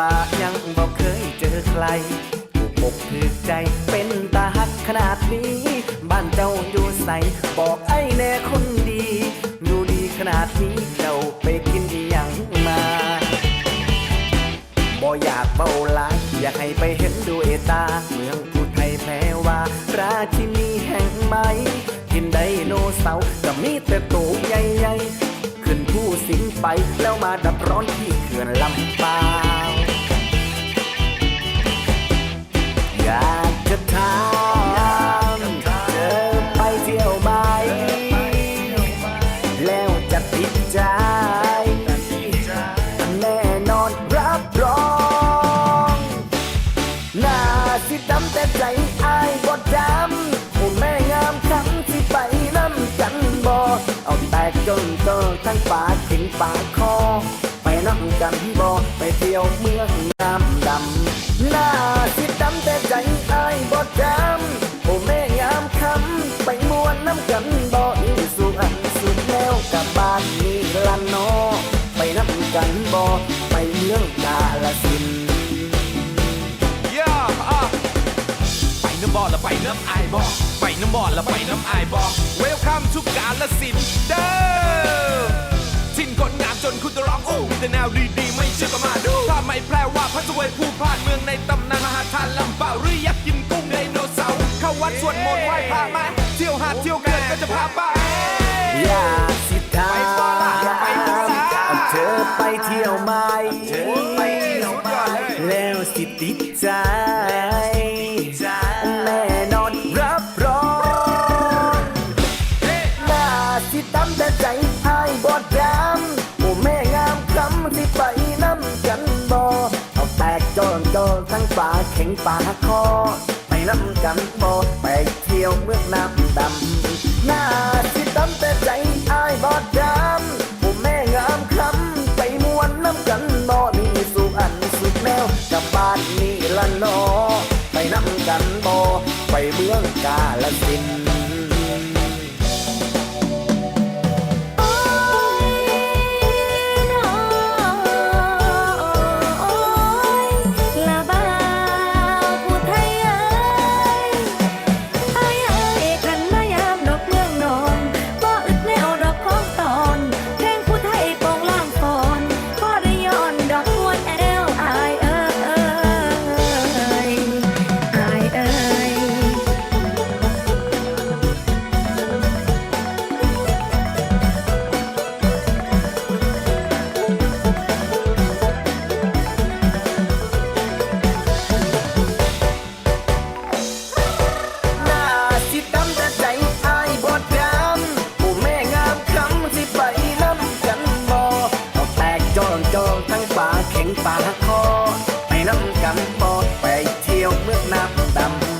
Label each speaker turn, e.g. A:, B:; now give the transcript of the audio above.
A: มายังบอกเคยเจอใครถูกอกถูกใจเป็นตาหักขนาดนี้ บ้านเจ้าอยู่ใสบอกไอ้แน่คนดี ดูดีขนาดนี้เจ้าไปกินอีหยังมาบ่อยากเบาลายอยากให้ไปเห็นด้วยตา เมืองผู้ไทยแพ้ว่า ราชินีแห่งไหมกินไดโนเสาร์ก็มีแต่ตัวใหญ่ๆ ขึ้นผู้สิงไปแล้วมาดับร้อนที่เขื่อนลำปาว อยากจะถามเธอไปเที่ยวไหม แล้วจะติดใจ แน่นอนรับรองหน้าสิดำแต่ใจอายบดดำโอ้แม่งามคำที่ไปน้ำกันบ่เอาแตกจนเจอทั้งปากถึงปากคอ ไปน้ำกันบ่ไปเที่ยวเมืองน้ำดำ อล
B: แล้วไปน้ำไอายบอกไปน้ำบอลแล้วไปน้ำไอายบอก Welcome to กาลสินธุ์เด้อทิ้นคนงามจนคุณจะร้องโอ้มีแต่แนวดีๆไม่เชื่อก็มาดูถ้าไม่แปลว่าพระสวยผู้พานเมืองในตำนานมหาทานลำเปล่าหรืออยากกินกุ้งไดโนเสาร์เข้าวัดสวดมนต์ไหว้พระมาเที่ยวหาดเที่ยวเกินก็จะพาไป
A: อยากสิถา
B: ไปต่อล่ะไปต่อล่ะ
A: มเธอไปเที่ยวไหม
B: ไปเที่ยวก่อนเลย
A: แล้วสิติดใจางป่าเข็งป่าคอไปน้ำกันบ่ไปเที่ยวเมืองน้ำดำ หน้าสิดำแต่ใจอายบอดดำผู้แม่งามคำไปมวนน้ำกันบ่นี่สุอันสุดแนวกับบ้านนี่ละนอไปน้ำกันบ่ไปเมืองกาลสิน
C: ปลาเข็งปลา
A: คอไปน้ำกันปอดไปเที่ยวเมืองน้ำดำ